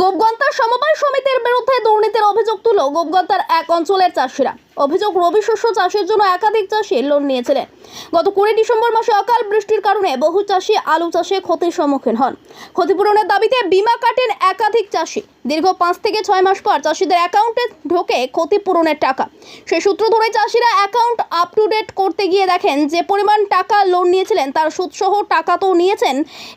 গোপগন্তার সমবায় সমিতির বিরুদ্ধে দুর্নীতির অভিযোগ তুলো গোপগন্তার এক অঞ্চলের চাষিরা। অভিযোগ, রবি শস্য চাষের জন্য একাধিক চাষি লোন নিয়েছিলেন। গত কুড়ি ডিসেম্বর মাসে অকাল বৃষ্টির কারণে বহু চাষি আলু চাষে ক্ষতির সম্মুখীন হন। ক্ষতিপূরণের দাবিতে বিমা কাটেন একাধিক চাষি। দীর্ঘ পাঁচ থেকে ছয় মাস পর চাষিদের অ্যাকাউন্টে ঢোকে ক্ষতিপূরণের টাকা। সেই সূত্র ধরে চাষিরা অ্যাকাউন্ট আপ টু ডেট করতে গিয়ে দেখেন, যে পরিমাণ টাকা লোন নিয়েছিলেন তার সুদসহ টাকা তো নিয়েছেন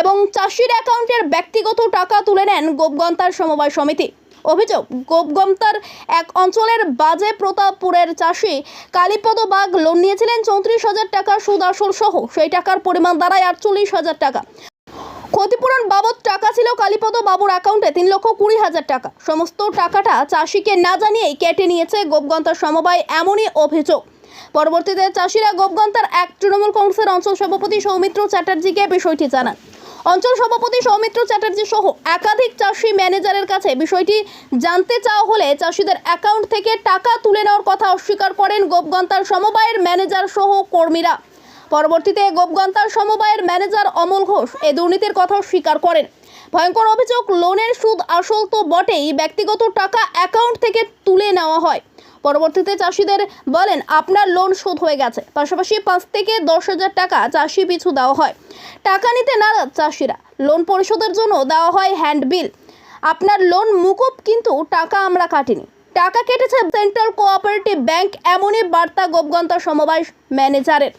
এবং চাষির অ্যাকাউন্টের ব্যক্তিগত টাকা তুলে নেন গোপগন্তার সমবায় সমিতি। অভিযোগ, গোপগমতার এক অঞ্চলের বাজে প্রতাপপুরের চাষি কালীপদ বাগ লোন নিয়েছিলেন চৌত্রিশ হাজার টাকা সুদ আসল সহ। সেই টাকার পরিমাণ দাঁড়ায় আটচল্লিশ হাজার টাকা। ক্ষতিপূরণ বাবদ টাকা ছিল কালীপদ বাবুর অ্যাকাউন্টে তিন লক্ষ কুড়ি হাজার টাকা। সমস্ত টাকাটা চাষিকে না জানিয়েই কেটে নিয়েছে গোপগন্তার সমবায় এমনই অভিযোগ। পরবর্তীতে চাষিরা গোপগন্তার এক তৃণমূল কংগ্রেসের অঞ্চল সভাপতি সৌমিত্র চ্যাটার্জিকে বিষয়টি জানান। অঞ্চল সভাপতি সৌমিত্র চ্যাটার্জি সহ একাধিক চাষি ম্যানেজারের কাছে বিষয়টি জানতে চাওয়া হলে চাষিদের অ্যাকাউন্ট থেকে টাকা তুলে নেওয়ার কথা অস্বীকার করেন গোপগন্তার সমবায়ের ম্যানেজার সহ কর্মীরা। পরবর্তীতে গোপগন্তার সমবায়ের ম্যানেজার অমল ঘোষ এ দুর্নীতির কথা স্বীকার করেন। ভয়ঙ্কর অভিযোগ, লোনের সুদ আসল তো বটেই, ব্যক্তিগত টাকা অ্যাকাউন্ট থেকে তুলে নেওয়া হয়। পরবর্তীতে চাষিদের বলেন, আপনার লোন শোধ হয়ে গেছে। পাশাপাশি পাঁচ থেকে দশ হাজার টাকা চাষি পিছু দেওয়া হয়। টাকা নিতে নারাজ চাষিরা। লোন পরিশোধের জন্য দেওয়া হয় হ্যান্ড বিল। আপনার লোন মুকুব, কিন্তু টাকা আমরা কাটিনি। টাকা কেটেছে সেন্ট্রাল কোঅপারেটিভ ব্যাংক, এমনই বার্তা গোপগন্তা সমবায় ম্যানেজারের।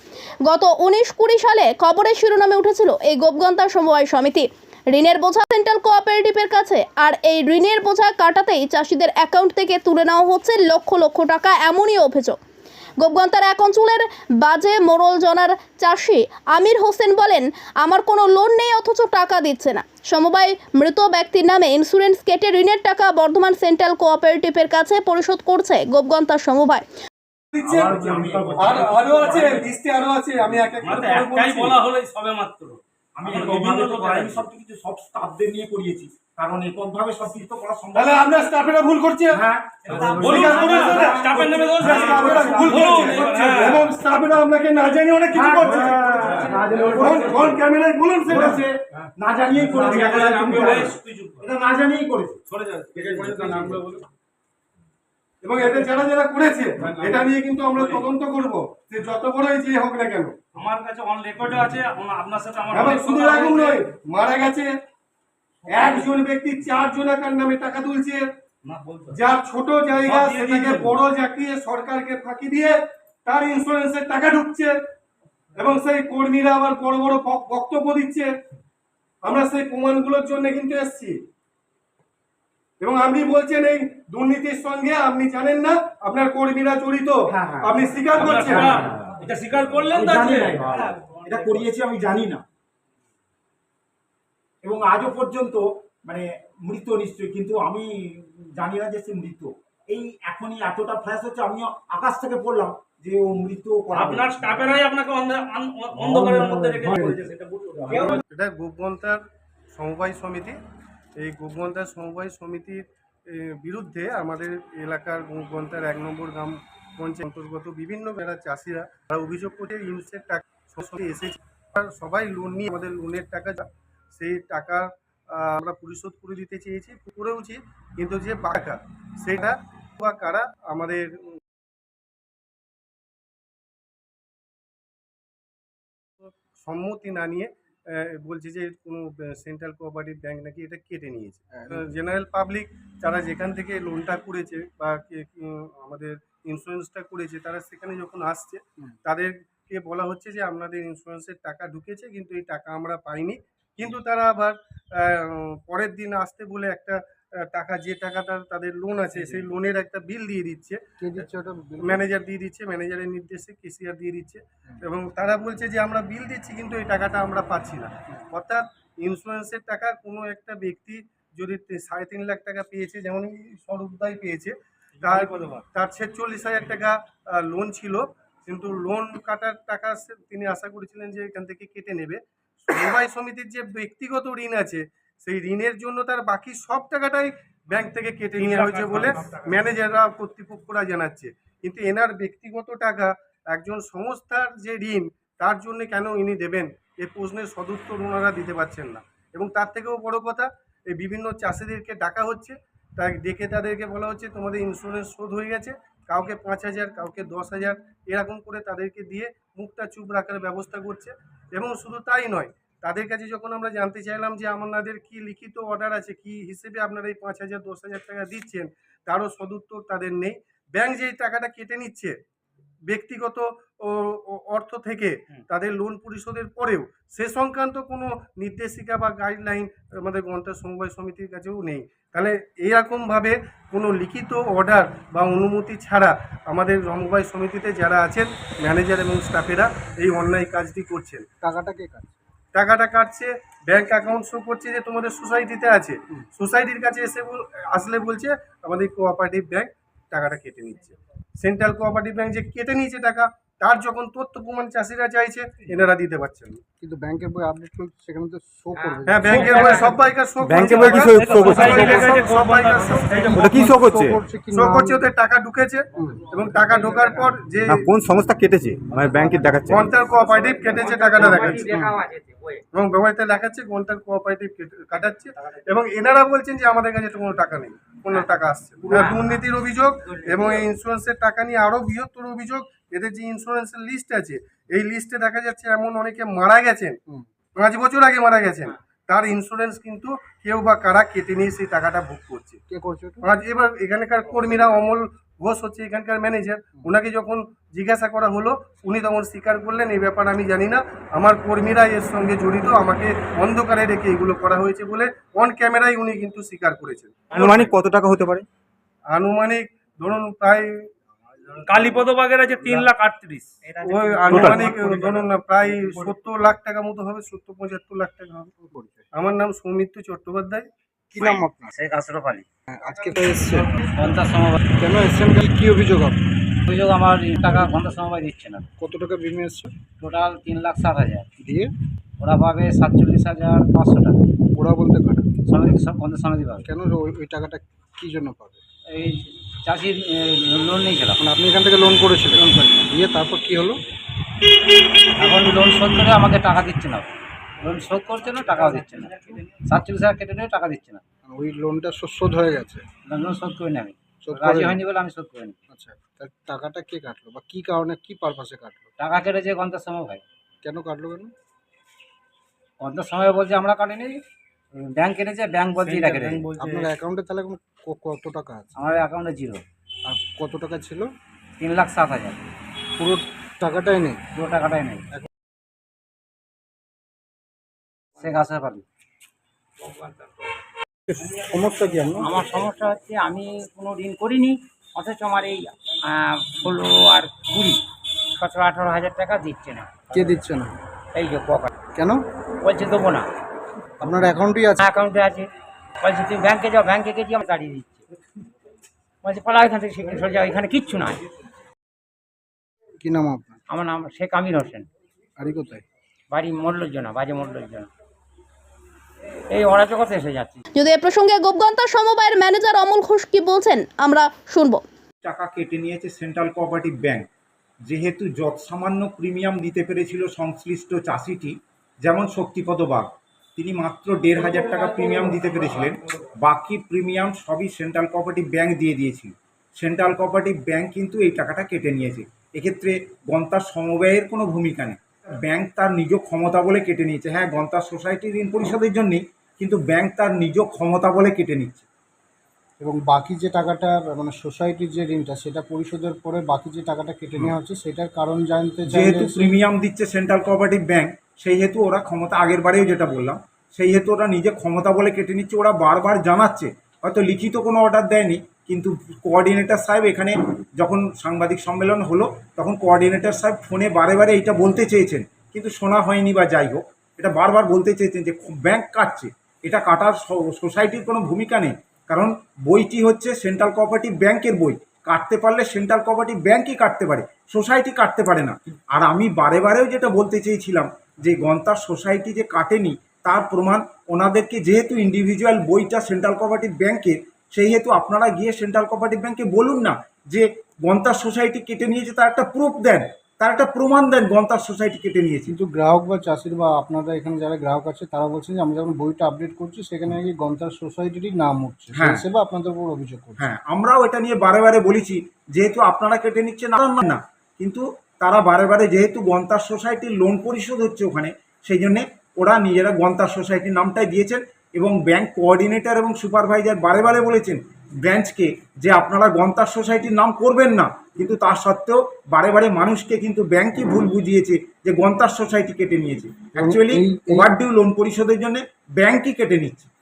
গত উনিশ কুড়ি সালে খবরের শিরোনামে উঠেছিল এই গোপগন্তা সমবায় সমিতি। ঋণের বোঝা সেন্ট্রাল কোঅপারেটিভের কাছে। আর এই ঋণের বোঝা কাটাতেই চাষিদের অ্যাকাউন্ট থেকে তুলে নেওয়া হচ্ছে লক্ষ লক্ষ টাকা এমনই অভিযোগ। গোপগন্তার এক অঞ্চলের বাজে মোড়ল জনার চাষি আমির হোসেন বলেন আমার কোনো লোন নেই অথচ টাকা দিচ্ছে না। সমবায় মৃত ব্যক্তির নামে ইন্স্যুরেন্স কেটে ঋণের টাকা বর্ধমান সেন্ট্রাল কোঅপারেটিভের কাছে পরিশোধ করছে গোপগন্তার সমবায়। আর আরও আছে লিস্টে আরও আছে আমি একটাই বলা হলো সবে মাত্র। আমি আমার বিভিন্ন বিভিন্ন লোক আমি সব কিছু সব স্টাফদের নিয়ে করিয়েছি। কারণ একক সব কিছু তো করা সম্ভব তাহলে আপনার স্টাফেরা ভুল করছে হ্যাঁ বলুন স্টাফের নামে হ্যাঁ, স্টাফেরা ভুল বলুন। এবং স্টাফেরা আপনাকে না জানিয়ে অনেক কিছু করছে। কোন ক্যামেরায় বলুন সেটা। না জানিয়েই করেছে। এটা না জানিয়েই করেছে। সরে যা, কে কে করেছে তার নামগুলো বলো। এবং এতে যারা যারা করেছে এটা নিয়ে কিন্তু আমরা তদন্ত করব যে যত বড়ই যে হোক না কেন। আমার কাছে অন রেকর্ডও আছে আপনার সাথে আমার শুধু এরকম নয় মারা গেছে একজন ব্যক্তি চারজন একার নামে টাকা তুলছে। যার ছোট জায়গা সেটাকে বড় জাকিয়ে সরকারকে ফাঁকি দিয়ে তার ইন্স্যুরেন্সের টাকা ঢুকছে এবং সেই কর্মীরা আবার বড় বড় বক্তব্য দিচ্ছে। আমরা সেই প্রমাণগুলোর জন্য কিন্তু এসছি। এবং আপনি বলছেন এই দুর্নীতির সঙ্গে আপনি জানেন না আপনার কর্মীরা জড়িত। হ্যাঁ, হ্যাঁ। আপনি স্বীকার করছেন? এটা স্বীকার করলেন? না এটা। এটা করিয়েছি আমি জানি না। এবং আজও পর্যন্ত মানে মৃত নিশ্চয়ই কিন্তু আমি জানি না যে সে মৃত। এই এখনই এতটা ফ্ল্যাশ হচ্ছে আমি আকাশ থেকে পড়লাম যে ও মৃত আপনার স্টাফেরাই আপনাকে অন্ধকারের মধ্যে রেখে এটা গোপগন্তার সমবায় সমিতি। এই গোপগন্তার সমবায় সমিতির বিরুদ্ধে আমাদের এলাকার গোপগন্তার এক নম্বর গ্রাম পঞ্চায়েত অন্তর্গত বিভিন্ন যারা চাষিরা তারা অভিযোগ করছে ইনসের টাকা এসেছে। সবাই লোন নিয়ে আমাদের লোনের টাকা সেই টাকা আমরা পরিশোধ করে দিতে চেয়েছি, করেওছি, কিন্তু যে বাকা, সেটা বা কারা আমাদের সম্মতি না নিয়ে বলছে যে কোনো সেন্ট্রাল কোঅপারেটিভ ব্যাংক নাকি এটা কেটে নিয়েছে। জেনারেল পাবলিক যারা যেখান থেকে লোনটা করেছে বা কে- আমাদের ইন্স্যুরেন্সটা করেছে তারা সেখানে যখন আসছে তাদেরকে বলা হচ্ছে যে আপনাদের ইন্স্যুরেন্সের টাকা ঢুকেছে কিন্তু এই টাকা আমরা পাইনি। কিন্তু তারা আবার পরের দিন আসতে বলে একটা টাকা যে টাকাটা তাদের লোন আছে সেই লোনের একটা বিল দিয়ে দিচ্ছে। ম্যানেজার দিয়ে দিচ্ছে ম্যানেজারের নির্দেশে কেসিআর দিয়ে দিচ্ছে। এবং তারা বলছে যে আমরা বিল দিচ্ছি কিন্তু এই টাকাটা আমরা পাচ্ছি না। অর্থাৎ ইন্স্যুরেন্সের টাকা কোনো একটা ব্যক্তি যদি সাড়ে তিন লাখ টাকা পেয়েছে যেমন স্বরূপদাই পেয়েছে তার তার ছেচল্লিশ হাজার টাকা লোন ছিল। কিন্তু লোন কাটার টাকা সে- তিনি আশা করেছিলেন যে এখান থেকে কেটে নেবে। সমবায় সমিতির যে ব্যক্তিগত ঋণ আছে সেই ঋণের জন্য তার বাকি সব টাকাটাই ব্যাংক থেকে কেটে নেওয়া হয়েছে বলে ম্যানেজাররা কর্তৃপক্ষরা জানাচ্ছে। কিন্তু এনার ব্যক্তিগত টাকা একজন সংস্থার যে ঋণ তার জন্য কেন ইনি দেবেন? এ প্রশ্নের সদুত্তর ওনারা দিতে পারছেন না। এবং তার থেকেও বড় কথা এই বিভিন্ন চাষিদেরকে ডাকা হচ্ছে। তাই ডেকে তাদেরকে বলা হচ্ছে তোমাদের ইন্স্যুরেন্স শোধ হয়ে গেছে। কাউকে পাঁচ হাজার কাউকে দশ হাজার এরকম করে তাদেরকে দিয়ে মুখটা চুপ রাখার ব্যবস্থা করছে। এবং শুধু তাই নয় তাদের কাছে যখন আমরা জানতে চাইলাম যে আপনাদের কি লিখিত অর্ডার আছে কি হিসেবে আপনারা এই পাঁচ হাজার দশ হাজার টাকা দিচ্ছেন তারও সদুত্তর তাদের নেই। ব্যাংক যেই টাকাটা কেটে নিচ্ছে ব্যক্তিগত অর্থ থেকে তাদের লোন পরিশোধের পরেও সে সংক্রান্ত কোনো নির্দেশিকা বা গাইডলাইন আমাদের গ্রন্থ সমবায় সমিতির কাছেও নেই। তাহলে এইরকমভাবে কোনো লিখিত অর্ডার বা অনুমতি ছাড়া আমাদের সমবায় সমিতিতে যারা আছেন ম্যানেজার এবং স্টাফেরা এই অন্যায় কাজটি করছেন। টাকাটা কে কাটছে? টাকাটা কাটছে ব্যাংক অ্যাকাউন্ট শো করছে যে তোমাদের সোসাইটিতে আছে। সোসাইটির কাছে এসে আসলে বলছে আমাদের কোঅপারেটিভ ব্যাংক টাকাটা কেটে নিচ্ছে। সেন্ট্রাল কোঅপারেটিভ ব্যাংক যে কেটে নিয়েছে টাকা তার যখন তথ্য প্রমাণ চাষিরা চাইছে এনারা দিতে পারছেন না। কিন্তু ব্যাংকের বই আপডেট করছে সেখানে তো শো করবে। হ্যাঁ ব্যাংকের বই সবাইকার শো ব্যাংকের বই কি show করছে? সবাইকার ওটা কি শো করছে? শো করছে ওদের টাকা ঢুকেছে। এবং টাকা ঢোকার পর যে কোন সংস্থা কেটেছে? মানে ব্যাংকে দেখাচ্ছে। গন্টার কোঅপারেটিভ কেটেছে টাকাটা দেখাচ্ছে। এবং ব্যবহারিতে দেখাচ্ছে গন্টার কোঅপারেটিভ কাটাচ্ছে। এবং এনারা বলছেন যে আমাদের কাছে তো কোনো টাকা নেই। কোনো টাকা আসছে। দুর্নীতির অভিযোগ এবং এই ইন্স্যুরেন্সের টাকা নিয়ে আরও বৃহত্তর অভিযোগ এদের যে ইন্স্যুরেন্সের লিস্ট আছে এই লিস্টে দেখা যাচ্ছে এমন অনেকে মারা গেছেন পাঁচ বছর আগে মারা গেছেন। তার ইন্স্যুরেন্স কিন্তু কেউ বা কারা কেটে নিয়ে সেই টাকাটা বুক করছে। কে করছে আজ এবার এখানকার কর্মীরা অমল ঘোষ হচ্ছে এখানকার ম্যানেজার ওনাকে যখন জিজ্ঞাসা করা হলো উনি তখন স্বীকার করলেন এই ব্যাপার আমি জানি না। আমার কর্মীরা এর সঙ্গে জড়িত আমাকে অন্ধকারে রেখে এগুলো করা হয়েছে বলে অন ক্যামেরায় উনি কিন্তু স্বীকার করেছেন। আনুমানিক কত টাকা হতে পারে? আনুমানিক ধরুন প্রায় কালীপদ বাগের আছে তিন লাখ আটত্রিশ। ওই আনুমানিক ধরুন না প্রায় সত্তর লাখ টাকা মতো হবে সত্তর পঁচাত্তর লাখ টাকা হবে আমার নাম সৌমিত্র চট্টোপাধ্যায়। কি নাম আপনার? শেখ আশরফ আলী। হ্যাঁ, আজকে তো এসছেন। পঞ্চাশ সমবায়। কেন এসছেন কি- কি অভিযোগ আপনার? অভিযোগ আমার টাকা ঘণ্টা সমবায় দিচ্ছে না। কত টাকা বিমে এসছে টোটাল তিন লাখ সাত হাজার। দিয়ে? ওরা পাবে সাতচল্লিশ হাজার পাঁচশো টাকা। ওরা বলতে সমিতি সব ঘণ্টা সমিতি পাবে কেন ওই টাকাটা কি জন্য পাবে? এই চাষির লোন নিয়েছিলাম। মানে আপনি এখান থেকে লোন করেছিলেন। দিয়ে তারপর কি হলো? এখন লোন শোধ করে আমাকে টাকা দিচ্ছে না। লোন শোধ করছে না টাকাও দিচ্ছে না। সাতচল্লিশ হাজার কেটে নিয়ে টাকা দিচ্ছে না। মানে ওই লোনটা শোধ হয়ে গেছে। লোন শোধ করিনি আমি। শোধ রাজি হয়নি বলে আমি শোধ করিনি। আচ্ছা টাকাটা কে কাটলো বা কি কারণে কি পারপাসে কাটলো? টাকা কেটেছে ঘণ্টার সময় ভাই। কেন কাটলো কেন? ঘণ্টার সময় বলছে আমরা কাটিনি। ব্যাংক কেটেছে ব্যাংক বলছে এটা কেটেছে আপনার অ্যাকাউন্টে তাহলে এখন ক- কত টাকা আছে? আমার অ্যাকাউন্টে জিরো আর কত টাকা ছিল? তিন লাখ সাত হাজার। পুরো টাকাটাই নেই? পুরো টাকাটাই নেই। শেখ আশরাফ আলী। সমস্যা কি আপনার? আমার সমস্যা হচ্ছে আমি কোনো ঋণ করিনি অথচ আমার এই আহ, ষোলো আর কুড়ি সতেরো আঠারো হাজার টাকা দিচ্ছে না। কে দিচ্ছে না? এই যে পকেট কেন? বলছে দেবো না। আপনার অ্যাকাউন্টই আছে? অ্যাকাউন্টে আছে। বলছে তুমি ব্যাংকে যাও ব্যাংকে গেছি আমি দাঁড়িয়ে দিচ্ছি। বলছে পালা এখান থেকে সেখানে সরে যাও এখানে কিচ্ছু নাই। কি নাম আপনার? আমার নাম শেখ আমির হোসেন। বাড়ি কোথায়? বাড়ি মল্লজনা বাজে মল্লজনা এই অরাজকতা এসে যাচ্ছে? যদি এ প্রসঙ্গে গোপগন্তা সমবায়ের ম্যানেজার অমল ঘোষ কি বলছেন আমরা শুনব। টাকা কেটে নিয়েছে সেন্ট্রাল কোঅপারেটিভ ব্যাংক। যেহেতু যৎ সামান্য প্রিমিয়াম দিতে পেরেছিল সংশ্লিষ্ট চাষিটি যেমন শক্তিপদ বাগ। তিনি মাত্র দেড় হাজার টাকা প্রিমিয়াম দিতে পেরেছিলেন। বাকি প্রিমিয়াম সবই সেন্ট্রাল কোঅপারেটিভ ব্যাংক দিয়ে দিয়েছিল। সেন্ট্রাল কোঅপারেটিভ ব্যাংক কিন্তু এই টাকাটা কেটে নিয়েছে। এক্ষেত্রে গন্তার সমবায়ের কোনো ভূমিকা নেই। ব্যাংক তার নিজ ক্ষমতা বলে কেটে নিয়েছে। হ্যাঁ গন্তার সোসাইটি ঋণ পরিশোধের জন্যই কিন্তু ব্যাংক তার নিজ ক্ষমতা বলে কেটে নিচ্ছে। এবং বাকি যে টাকাটা মানে সোসাইটির যে ঋণটা সেটা পরিশোধের পরে বাকি যে টাকাটা কেটে নেওয়া হচ্ছে সেটার কারণ জানতে যেহেতু প্রিমিয়াম দিচ্ছে সেন্ট্রাল কোঅপারেটিভ ব্যাংক সেই হেতু ওরা ক্ষমতা, আগের বারেও যেটা বললাম, সেই হেতু ওরা নিজে ক্ষমতা বলে কেটে নিচ্ছে, ওরা বারবার জানাচ্ছে। হয়তো লিখিত কোনো অর্ডার দেয়নি, কিন্তু কোঅর্ডিনেটর সাহেব এখানে যখন সাংবাদিক সম্মেলন হলো, তখন কোঅর্ডিনেটর সাহেব ফোনে বারে বারে এইটা বলতে চেয়েছেন, কিন্তু শোনা হয়নি বা যাই হোক, এটা বারবার বলতে চেয়েছেন যে ব্যাংক কাটছে। এটা কাটার সোসাইটির কোনো ভূমিকা নেই, কারণ বইটি হচ্ছে সেন্ট্রাল কোঅপারেটিভ ব্যাংকের বই। কাটতে পারলে সেন্ট্রাল কোঅপারেটিভ ব্যাংকই কাটতে পারে সোসাইটি কাটতে পারে না। আর আমি বারে বারেও যেটা বলতে চেয়েছিলাম যে গন্তার সোসাইটি যে কাটেনি তার প্রমাণ ওনাদেরকে যেহেতু ইন্ডিভিজুয়াল বইটা সেন্ট্রাল কোঅপারেটিভ ব্যাংকের সেই হেতু আপনারা গিয়ে সেন্ট্রাল কোঅপারেটিভ ব্যাংকে বলুন না যে গন্তার সোসাইটি কেটে নিয়েছে তার একটা প্রুফ দেন তার একটা প্রমাণ দেন গন্তার সোসাইটি কেটে নিয়েছে। কিন্তু গ্রাহক বা চাষির বা আপনারা এখানে যারা গ্রাহক আছে তারা বলছেন যে আমরা যখন বইটা আপডেট করছি সেখানে নাকি গন্তার সোসাইটিরই নাম উঠছে। হ্যাঁ। হিসেবে আপনাদের উপর অভিযোগ করছে। হ্যাঁ আমরাও এটা নিয়ে বারে বারে বলেছি যেহেতু আপনারা কেটে নিচ্ছেন না। কিন্তু তারা বারে বারে যেহেতু গন্তার সোসাইটির লোন পরিশোধ হচ্ছে ওখানে সেই জন্যে ওরা নিজেরা গন্তার সোসাইটির নামটাই দিয়েছেন এবং ব্যাংক কোঅর্ডিনেটর এবং সুপারভাইজার বারে বারে বলেছেন ব্রাঞ্চকে যে আপনারা গন্তার সোসাইটির নাম করবেন না। কিন্তু তার সত্ত্বেও বারে বারে মানুষকে কিন্তু ব্যাংকই ভুল বুঝিয়েছে যে গন্তার সোসাইটি কেটে নিয়েছে। অ্যাকচুয়ালি এই- ওভারডিউ লোন পরিশোধের জন্য ব্যাংকই কেটে নিচ্ছে।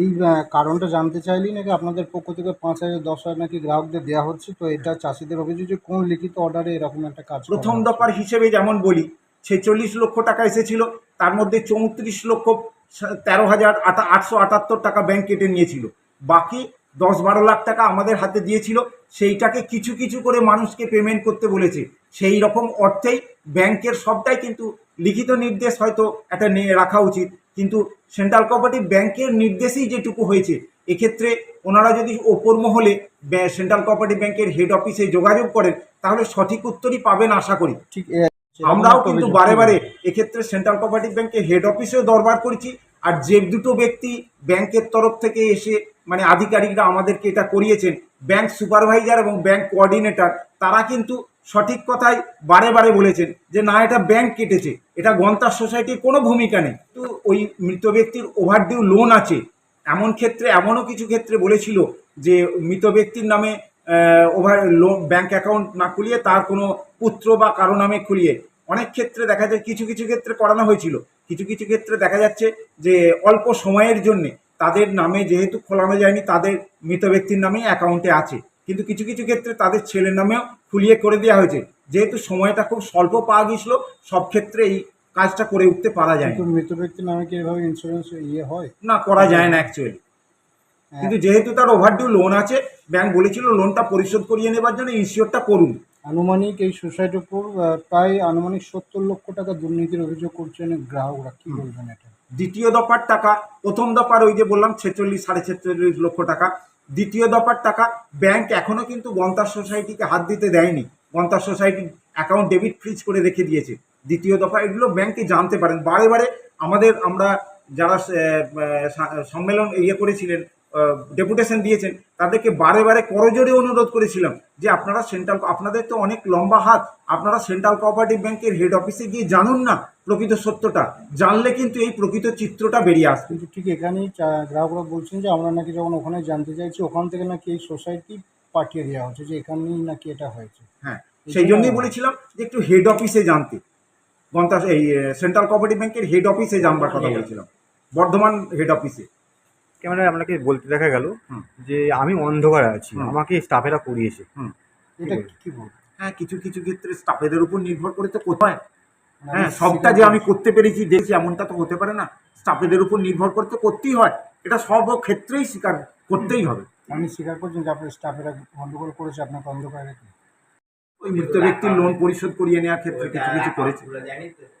এই কারণটা জানতে চাইলেই নাকি আপনাদের পক্ষ থেকে পাঁচ হাজার দশ হাজার নাকি গ্রাহকদের দেওয়া হচ্ছে। তো এটা চাষিদের অভিযোগ যে কোন লিখিত অর্ডারে এরকম একটা কাজ প্রথম? দফার হিসেবে যেমন বলি ছেচল্লিশ লক্ষ টাকা এসেছিল তার মধ্যে চৌত্রিশ লক্ষ তেরো হাজার আটা আটশো আটাত্তর টাকা ব্যাংক কেটে নিয়েছিল। বাকি দশ বারো লাখ টাকা আমাদের হাতে দিয়েছিল সেইটাকে কিছু কিছু করে মানুষকে পেমেন্ট করতে বলেছে। সেই রকম অর্থেই ব্যাংকের সবটাই কিন্তু লিখিত নির্দেশ হয়তো একটা নিয়ে রাখা উচিত। কিন্তু সেন্ট্রাল কোঅপারেটিভ ব্যাংকের নির্দেশেই যেটুকু হয়েছে এক্ষেত্রে ওনারা যদি ওপর মহলে সেন্ট্রাল কোঅপারেটিভ ব্যাংকের হেড অফিসে যোগাযোগ করেন তাহলে সঠিক উত্তরই পাবেন আশা করি। ঠিক আমরাও কিন্তু বারে বারে এক্ষেত্রে সেন্ট্রাল কোঅপারেটিভ ব্যাংকের হেড অফিসেও দরবার করেছি আর যে দুটো ব্যক্তি ব্যাংকের তরফ থেকে এসে মানে আধিকারিকরা আমাদেরকে এটা করিয়েছেন ব্যাংক সুপারভাইজার এবং ব্যাংক কোঅর্ডিনেটর তারা কিন্তু সঠিক কথাই বারে বারে বলেছেন যে, না, এটা ব্যাংক কেটেছে। এটা গন্তার সোসাইটির কোনো ভূমিকা নেই। তো ওই মৃত ব্যক্তির ওভারডিউ লোন আছে। এমন ক্ষেত্রে, এমনও কিছু ক্ষেত্রে বলেছিল যে, মৃত ব্যক্তির নামে ওভার লোন ব্যাংক অ্যাকাউন্ট না খুলিয়ে তার কোনো পুত্র বা কারও নামে খুলিয়ে। অনেক ক্ষেত্রে দেখা যায়, কিছু কিছু ক্ষেত্রে করানো হয়েছিল। কিছু কিছু ক্ষেত্রে দেখা যাচ্ছে যে, অল্প সময়ের জন্যে তাদের নামে যেহেতু খোলানো যায়নি, তাদের মৃত ব্যক্তির নামেই অ্যাকাউন্টে আছে। কিন্তু কিছু কিছু ক্ষেত্রে তাদের ছেলের নামেও খুলিয়ে করে দেওয়া হয়েছে। যেহেতু সময়টা খুব স্বল্প পাওয়া গিয়েছিল সব ক্ষেত্রে এই কাজটা করে উঠতে পারা যায় কিন্তু মৃত ব্যক্তির নামে কি এভাবে ইন্স্যুরেন্স ইয়ে হয়? না করা যায় না অ্যাকচুয়ালি হ্যাঁ। কিন্তু যেহেতু তার ওভারডিউ লোন আছে ব্যাংক বলেছিল লোনটা পরিশোধ করিয়ে নেবার জন্য ইনশিওরটা করুন। আনুমানিক এই সোসাইটির উপর আহ, প্রায় আনুমানিক সত্তর লক্ষ টাকা দুর্নীতির অভিযোগ করছেন গ্রাহকরা। কি বলবেন এটা? দ্বিতীয় দফার টাকা প্রথম দফার ওই যে বললাম ছেচল্লিশ সাড়ে ছেচল্লিশ লক্ষ টাকা দ্বিতীয় দফার টাকা ব্যাংক এখনও কিন্তু গন্তার সোসাইটিকে হাত দিতে দেয়নি। গন্তার সোসাইটি অ্যাকাউন্ট ডেবিট ফ্রিজ করে রেখে দিয়েছে। দ্বিতীয় দফা এগুলো ব্যাংকে জানতে পারেন। বারে বারে আমাদের আমরা যারা সম্মেলন ইয়ে করেছিলেন ডেপুটেশন দিয়েছেন তাদেরকে বারে বারে করজোরে অনুরোধ করেছিলাম যে আপনারা সেন্ট্রাল আপনাদের তো অনেক লম্বা হাত আপনারা সেন্ট্রাল কোঅপারেটিভ ব্যাংকের হেড অফিসে গিয়ে জানুন না প্রকৃত সত্যটা জানলে কিন্তু এই প্রকৃত চিত্রটা বেরিয়ে আসবে। কিন্তু ঠিক এখানেই গ্রাহকরা বলছেন যে আমরা নাকি যখন ওখানে জানতে চাইছি ওখান থেকে নাকি এই সোসাইটি পাঠিয়ে দেওয়া হচ্ছে যে এখানেই নাকি এটা হয়েছে। হ্যাঁ সেই জন্যই বলেছিলাম যে একটু হেড অফিসে জানতে। গন্তা এই সেন্ট্রাল কোঅপারেটিভ ব্যাংকের হেড অফিসে জানবার কথা বলেছিলাম বর্ধমান হেড অফিসে ক্যামেরায় আপনাকে বলতে দেখা গেল যে আমি অন্ধকারে আছি আমাকে স্টাফেরা করিয়েছে। এটা কি বলব? হ্যাঁ কিছু কিছু ক্ষেত্রে স্টাফেদের উপর নির্ভর করে তো কোথায় হ্যাঁ। সবটা যে আমি করতে পেরেছি দেখছি এমনটা তো হতে পারে না। স্টাফেদের উপর নির্ভর করে তো করতেই হয়। এটা সব ক্ষেত্রেই স্বীকার করতেই হবে। আমি স্বীকার করছেন যে আপনার স্টাফেরা গন্ডগোল করেছে আপনাকে অন্ধকারে রেখে। ওই মৃত ব্যক্তির লোন পরিশোধ করিয়ে নেওয়ার ক্ষেত্রে কিছু কিছু করেছে।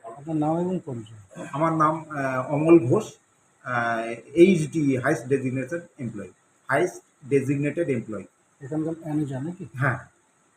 আপনার নাম এবং পরিচয়? আমার নাম Amal Ghosh. HD highest designated employee highest designated employee এখানকার জানি নাকি হ্যাঁ।